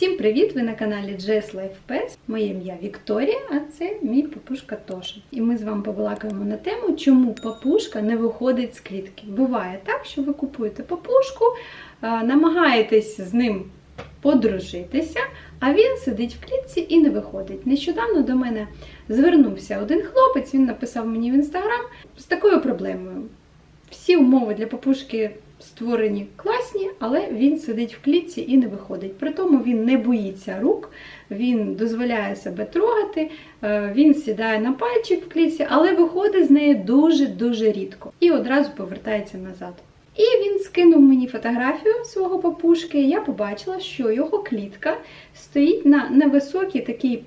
Всім привіт! Ви на каналі Jess Life Pets. Моє ім'я Вікторія, а це мій папушка Тоша. І ми з вами побалакаємо на тему, чому папушка не виходить з клітки. Буває так, що ви купуєте папушку, намагаєтесь з ним подружитися, а він сидить в клітці і не виходить. Нещодавно до мене звернувся один хлопець, він написав мені в інстаграм з такою проблемою. Всі умови для папушки створені класні, але він сидить в клітці і не виходить. При тому він не боїться рук, він дозволяє себе трогати, е, він сідає на пальчик в клітці, але виходить з неї дуже-дуже рідко і одразу повертається назад. І він скинув мені фотографію свого папушки. Я побачила, що його клітка стоїть на невисокій такій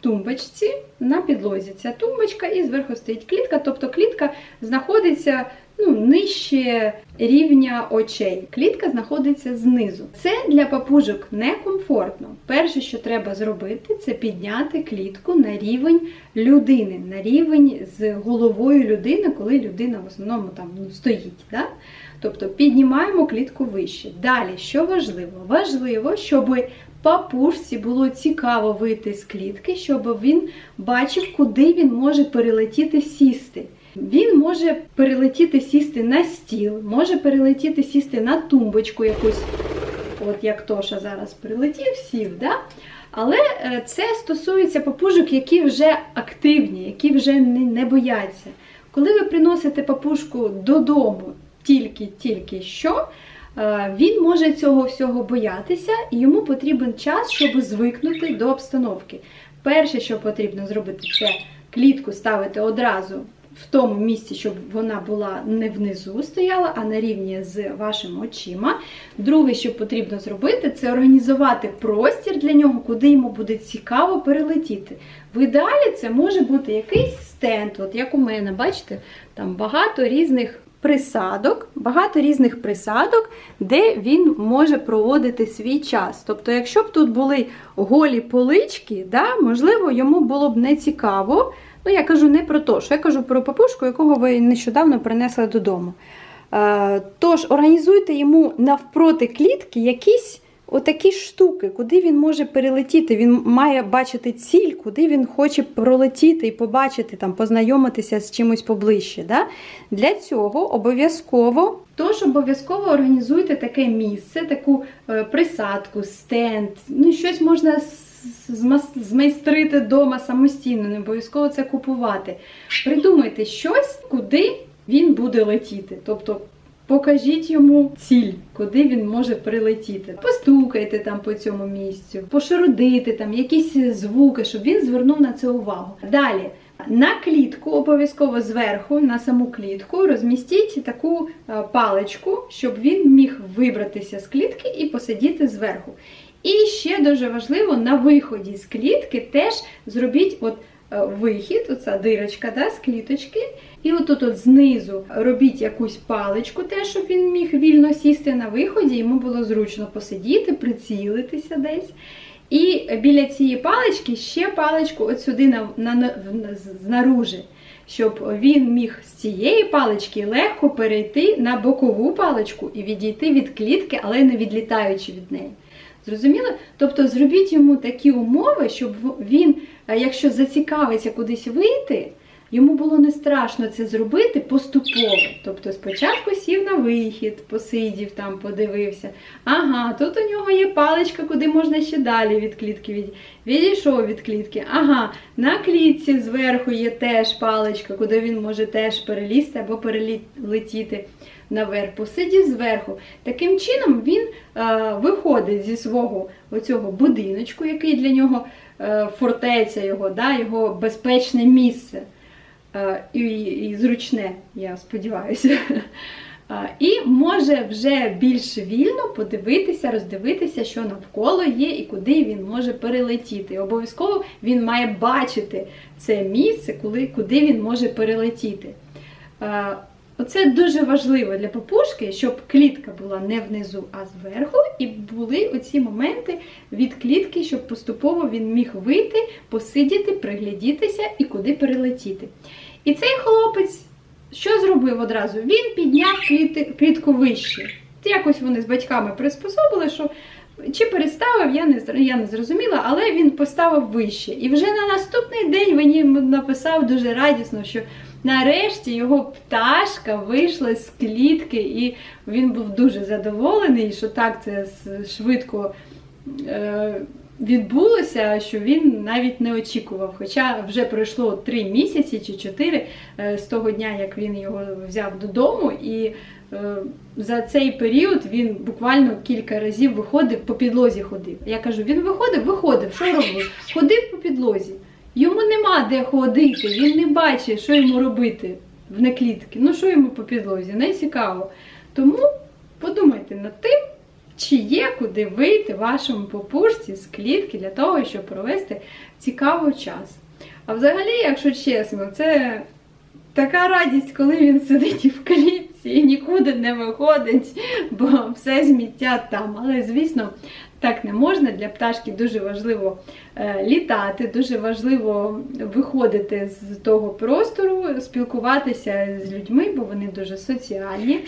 тумбочці на підлозі. Ця тумбочка і зверху стоїть клітка, тобто клітка знаходиться ну, нижче рівня очей. Клітка знаходиться знизу. Це для папужок некомфортно. Перше, що треба зробити, це підняти клітку на рівень людини, на рівень з головою людини, коли людина в основному там ну, стоїть. Да? Тобто піднімаємо клітку вище. Далі, що важливо? Важливо, щоб папушці було цікаво вийти з клітки, щоб він бачив, куди він може перелетіти сісти. Він може перелетіти сісти на стіл, може перелетіти сісти на тумбочку якусь, от як Тоша зараз прилетів, сів. Да? Але е, це стосується папужок, які вже активні, які вже не, бояться. Коли ви приносите папушку додому тільки-тільки що, е, він може цього всього боятися, і йому потрібен час, щоб звикнути до обстановки. Перше, що потрібно зробити, це клітку ставити одразу в тому місці, щоб вона була не внизу стояла, а на рівні з вашими очима. Друге, що потрібно зробити, це організувати простір для нього, куди йому буде цікаво перелетіти. В ідеалі це може бути якийсь стенд, от як у мене, бачите, там багато різних присадок, багато різних присадок, де він може проводити свій час. Тобто, якщо б тут були голі полички, да, можливо, йому було б не цікаво. Ну, я кажу не про то, що я кажу про папушку, якого ви нещодавно принесли додому. Е, тож, організуйте йому навпроти клітки якісь отакі штуки, куди він може перелетіти. Він має бачити ціль, куди він хоче пролетіти і побачити, там, познайомитися з чимось поближче. Да? Для цього обов'язково. Тож обов'язково організуйте таке місце, таку е, присадку, стенд, ну щось можна змайстрити вдома самостійно, не обов'язково це купувати. Придумайте щось, куди він буде летіти. Тобто покажіть йому ціль, куди він може прилетіти. Постукайте там по цьому місцю, пошарудите там якісь звуки, щоб він звернув на це увагу. Далі. На клітку обов'язково зверху, на саму клітку, розмістіть таку е, паличку, щоб він міг вибратися з клітки і посидіти зверху. І ще дуже важливо, на виході з клітки теж зробіть от вихід, оця дирочка да, з кліточки. І отут от знизу робіть якусь паличку, теж, щоб він міг вільно сісти на виході, йому було зручно посидіти, прицілитися десь. І біля цієї палички ще паличку от сюди на, на, на, знаружи, щоб він міг з цієї палички легко перейти на бокову паличку і відійти від клітки, але не відлітаючи від неї. Зрозуміло? Тобто зробіть йому такі умови, щоб він, е, якщо зацікавиться кудись вийти, йому було не страшно це зробити поступово. Тобто спочатку сів на вихід, посидів там, подивився. Ага, тут у нього є паличка, куди можна ще далі від клітки від... відійшов від клітки. Ага, на клітці зверху є теж паличка, куди він може теж перелізти або перелетіти наверх, посидів зверху. Таким чином він е, виходить зі свого оцього будиночку, який для нього е, фортеця його, да, його безпечне місце. Е, і, і зручне, я сподіваюся. Е, І може вже більш вільно подивитися, роздивитися, що навколо є і куди він може перелетіти. Обов'язково він має бачити це місце, куди він може перелетіти. Оце дуже важливо для папушки, щоб клітка була не внизу, а зверху, і були оці моменти від клітки, щоб поступово він міг вийти, посидіти, приглядітися і куди перелетіти. І цей хлопець що зробив одразу? Він підняв клітку вище. Якось вони з батьками приспособили, що Чи переставив, я не, я не зрозуміла, але він поставив вище. І вже на наступний день мені написав дуже радісно, що нарешті його пташка вийшла з клітки, і він був дуже задоволений, що так це швидко е, відбулося, що він навіть не очікував. Хоча вже пройшло три місяці чи чотири е, з того дня, як він його взяв додому, і е, за цей період він буквально кілька разів виходив по підлозі ходив. Я кажу, він виходив, виходив, що робив? Ходив по підлозі. Йому нема де ходити, він не бачить, що йому робити в неклітки. Ну що йому по підлозі? Не цікаво. Тому подумайте над тим, чи є куди вийти вашому попушці з клітки для того, щоб провести цікавий час. А взагалі, якщо чесно, це така радість, коли він сидить в клітці і нікуди не виходить, бо все зміття там. Але, звісно, так не можна. Для пташки дуже важливо е, літати, дуже важливо виходити з того простору, спілкуватися з людьми, бо вони дуже соціальні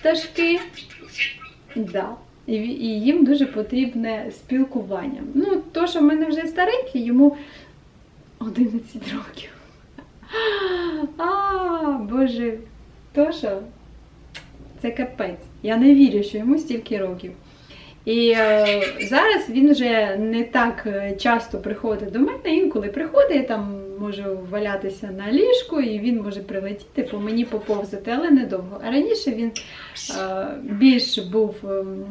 пташки. Да. І, їм дуже потрібне спілкування. Ну, то, що в мене вже старенький, йому 11 років. А, Боже, то що? Це капець. Я не вірю, що йому стільки років. І е, зараз він вже не так е, часто приходить до мене. Інколи приходить, я там можу валятися на ліжку, і він може прилетіти по мені поповзати, але недовго. А раніше він е, більш був ем,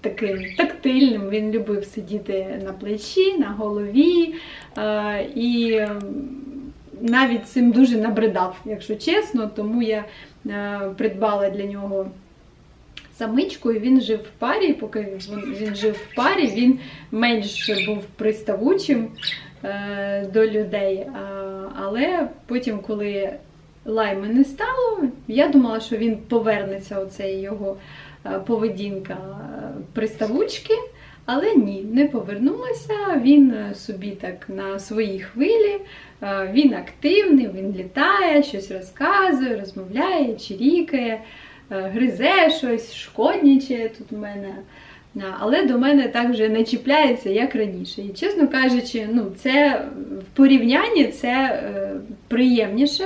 таким тактильним, він любив сидіти на плечі, на голові. е, і ем, навіть цим дуже набридав, якщо чесно, тому я е, придбала для нього самичку, і він жив в парі. Поки він, жив в парі, він менш був приставучим е, до людей. Але потім, коли лайми не стало, я думала, що він повернеться, оцей його е, поведінка е, приставучки. Але ні, не повернулася. Він собі так на своїй хвилі. Він активний, він літає, щось розказує, розмовляє, чирікає, гризе щось, шкоднічає тут у мене. Але до мене так вже не чіпляється, як раніше. І чесно кажучи, ну, це в порівнянні це е, приємніше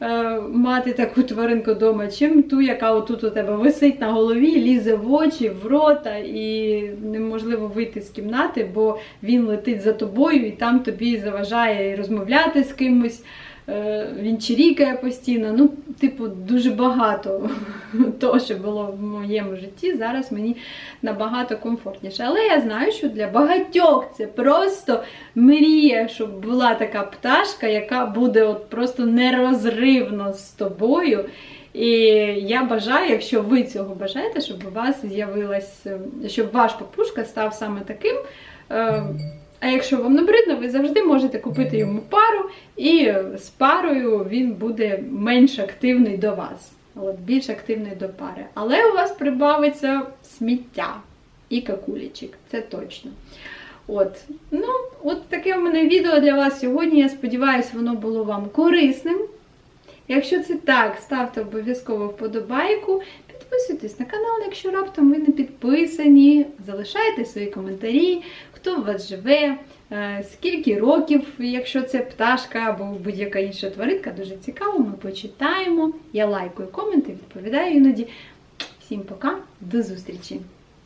е, мати таку тваринку вдома, чим ту, яка отут у тебе висить на голові, лізе в очі, в рота, і неможливо вийти з кімнати, бо він летить за тобою і там тобі заважає розмовляти з кимось. Е, Він чирікає постійно. Ну, типу, дуже багато того, що було в моєму житті, зараз мені набагато комфортніше. Але я знаю, що для багатьох це просто мрія, щоб була така пташка, яка буде от просто нерозривно з тобою. І я бажаю, якщо ви цього бажаєте, щоб у вас з'явилась, е, щоб ваш папушка став саме таким. А якщо вам набридно, ви завжди можете купити йому пару, і з парою він буде менш активний до вас. От, більш активний до пари. Але у вас прибавиться сміття і какулічик, це точно. От, ну, от таке в мене відео для вас сьогодні. Я сподіваюся, воно було вам корисним. Якщо це так, ставте обов'язково вподобайку, підписуйтесь на канал, якщо раптом ви не підписані, залишайте свої коментарі, хто у вас живе, е, скільки років, якщо це пташка або будь-яка інша тваринка, дуже цікаво, ми почитаємо. Я лайкую коменти, відповідаю іноді. Всім пока, до зустрічі!